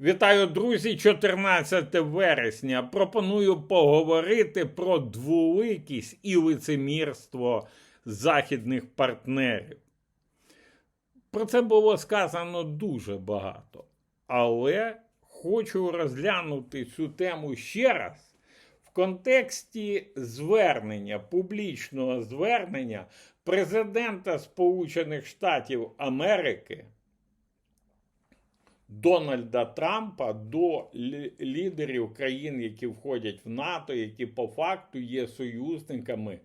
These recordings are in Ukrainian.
Вітаю, друзі! 14 вересня. Пропоную поговорити про двуликість і лицемірство західних партнерів. Про це було сказано дуже багато. Але хочу розглянути цю тему ще раз в контексті звернення, публічного звернення президента Сполучених Штатів Америки. Дональда Трампа до лідерів країн, які входять в НАТО, які по факту є союзниками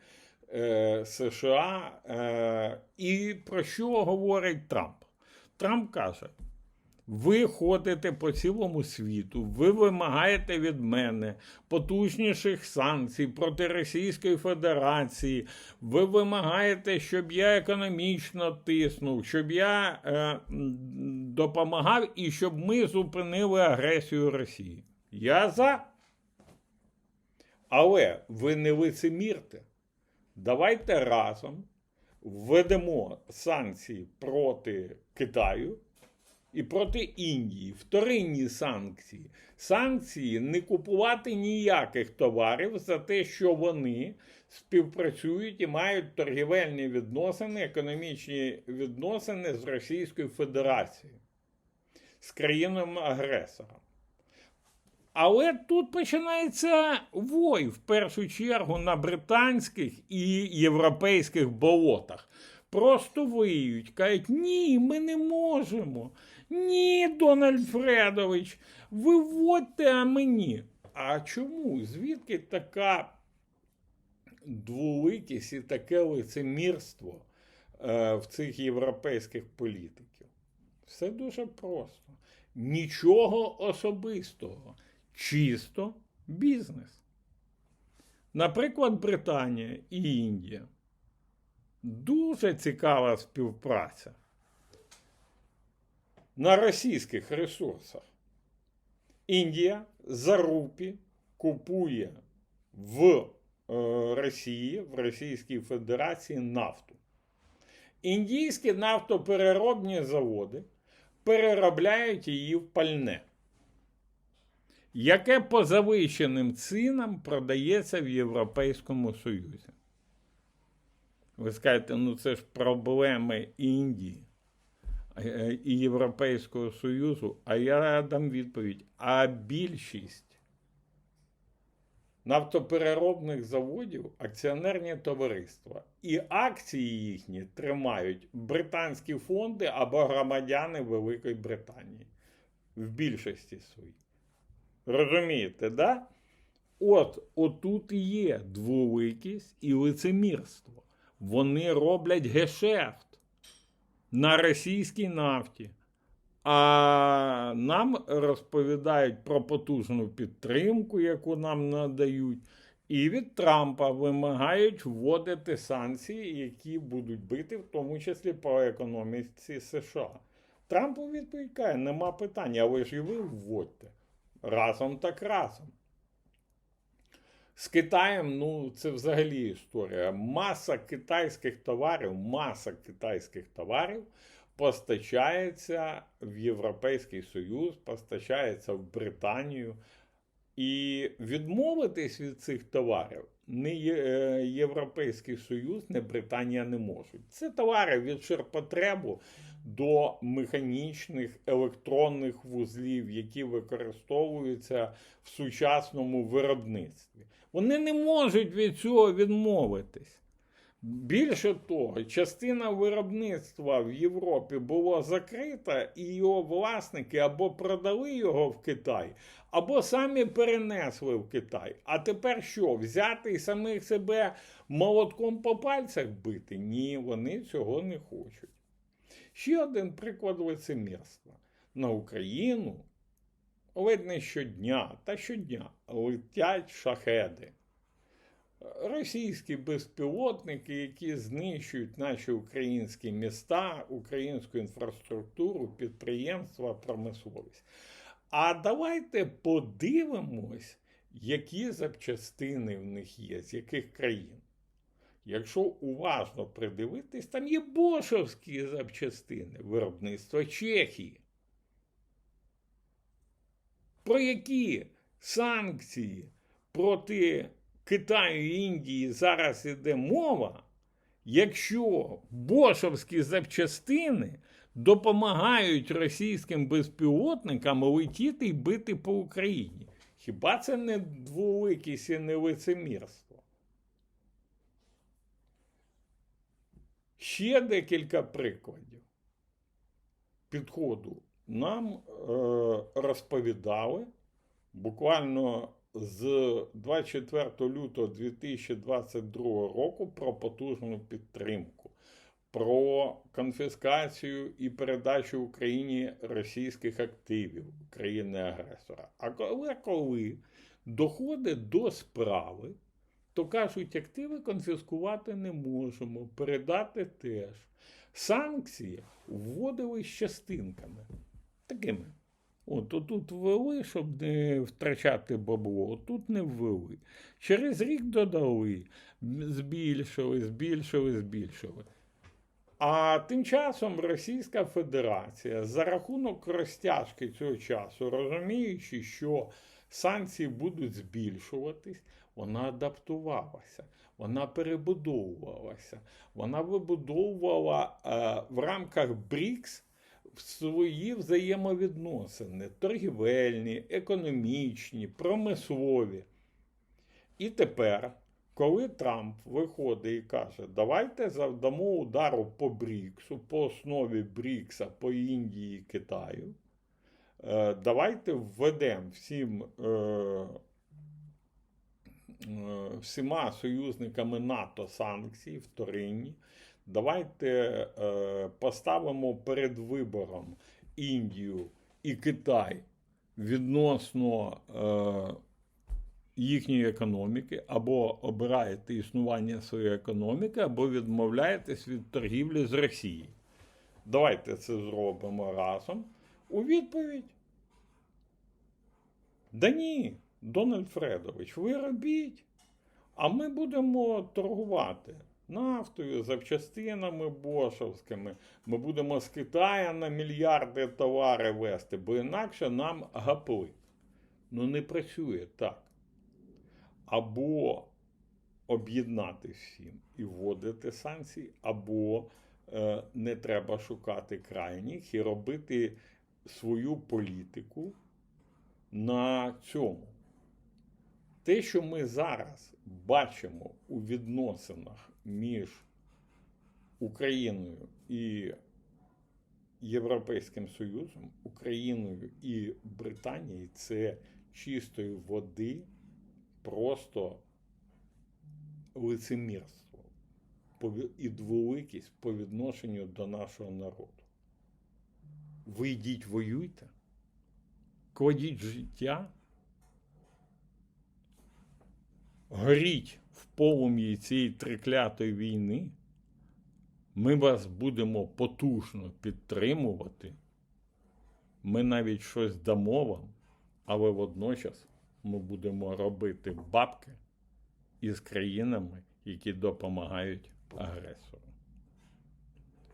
е, США. Е, і про що говорить Трамп? Трамп каже: ви ходите по цілому світу, ви вимагаєте від мене потужніших санкцій проти Російської Федерації. Ви вимагаєте, щоб я економічно тиснув, щоб я е, допомагав і щоб ми зупинили агресію Росії. Я за. Але ви не лицемірте. Давайте разом введемо санкції проти Китаю і проти Індії. Вторинні санкції. Санкції не купувати ніяких товарів за те, що вони співпрацюють і мають торгівельні відносини, економічні відносини з Російською Федерацією, з країнами-агресором. Але тут починається вой в першу чергу на британських і європейських болотах. Просто виють, кажуть, ні, ми не можемо. Ні, Дональд Фредович, виводьте, а мені. А чому? Звідки така двуликість і таке лицемірство е, в цих європейських політиків? Все дуже просто. Нічого особистого. Чисто бізнес. Наприклад, Британія і Індія. Дуже цікава співпраця на російських ресурсах. Індія за рупі купує в е, Росії, в Російській Федерації нафту. Індійські нафтопереробні заводи переробляють її в пальне, яке по завищеним цінам продається в Європейському Союзі. Ви скажете, ну це ж проблеми Індії і Європейського Союзу. А я дам відповідь: а більшість нафтопереробних заводів акціонерні товариства. І акції їхні тримають британські фонди або громадяни Великої Британії в більшості своїй. Розумієте, да? От отут є двуликість і лицемірство. Вони роблять гешефт на російській нафті. А нам розповідають про потужну підтримку, яку нам надають, і від Трампа вимагають вводити санкції, які будуть бити, в тому числі по економіці США. Трамп у відповідь каже, нема питання, але ж і ви вводьте. Разом так разом. З Китаєм, ну, це взагалі історія. Маса китайських товарів, маса китайських товарів постачається в Європейський Союз, постачається в Британію. І відмовитись від цих товарів не е, Європейський Союз, не Британія не можуть. Це товари від ширпотребу до механічних електронних вузлів, які використовуються в сучасному виробництві. Вони не можуть від цього відмовитись. Більше того, частина виробництва в Європі була закрита, і його власники або продали його в Китай, або самі перенесли в Китай. А тепер що? Взяти і самих себе молотком по пальцях бити? Ні, вони цього не хочуть. Ще один приклад лицемірства. На Україну ледь не щодня та щодня летять шахеди російські безпілотники, які знищують наші українські міста, українську інфраструктуру, підприємства, промисловість. А давайте подивимось, які запчастини в них є, з яких країн. Якщо уважно придивитись, там є бошовські запчастини виробництва Чехії. Про які санкції проти Китаю і Індії зараз іде мова, якщо бошовські запчастини допомагають російським безпілотникам летіти і бити по Україні? Хіба це не дволикість і не лицемірство? Ще декілька прикладів підходу. Нам е, розповідали буквально з 24 лютого 2022 року про потужну підтримку, про конфіскацію і передачу Україні російських активів країни-агресора. А коли, коли доходить до справи, то кажуть, активи конфіскувати не можемо, передати теж. Санкції вводили з частинками. Такими. От тут ввели, щоб не втрачати бабло, тут не ввели. Через рік додали, збільшили, збільшили, збільшили. А тим часом Російська Федерація за рахунок розтяжки цього часу, розуміючи, що санкції будуть збільшуватись, вона адаптувалася, вона перебудовувалася, вона вибудовувала е, в рамках БРІКС свої взаємовідносини торгівельні, економічні, промислові. І тепер, коли Трамп виходить і каже, давайте завдамо удару по Бріксу, по основі Брікса, по Індії і Китаю, е, давайте введемо всім. Е, всіма союзниками НАТО санкції вторинні. Давайте е, поставимо перед вибором Індію і Китай відносно е, їхньої економіки, або обираєте існування своєї економіки, або відмовляєтесь від торгівлі з Росією. Давайте це зробимо разом. У відповідь. Да ні, Дональд Фредович, ви робіть, а ми будемо торгувати нафтою, запчастинами бошовськими. Ми будемо з Китаю на мільярди товари вести, бо інакше нам гаплик. Ну не працює так. Або об'єднати всім і вводити санкції, або е, не треба шукати крайніх і робити свою політику на цьому. Те, що ми зараз бачимо у відносинах між Україною і Європейським Союзом, Україною і Британією, це чистої води, просто лицемірство і дволикість по відношенню до нашого народу. Ви йдіть воюйте, кладіть життя. Горіть в полум'ї цієї триклятої війни, ми вас будемо потужно підтримувати. Ми навіть щось дамо вам, але водночас ми будемо робити бабки із країнами, які допомагають агресору.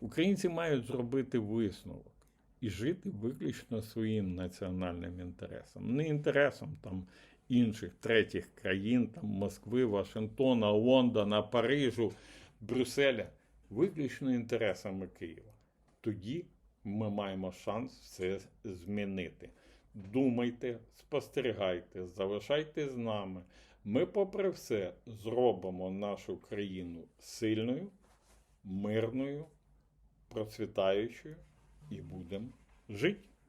Українці мають зробити висновок і жити виключно своїм національним інтересом, не інтересом там інших третіх країн, там Москви, Вашингтона, Лондона, Парижу, Брюсселя, виключно інтересами Києва. Тоді ми маємо шанс все змінити. Думайте, спостерігайте, залишайте з нами. Ми, попри все, зробимо нашу країну сильною, мирною, процвітаючою і будемо жити.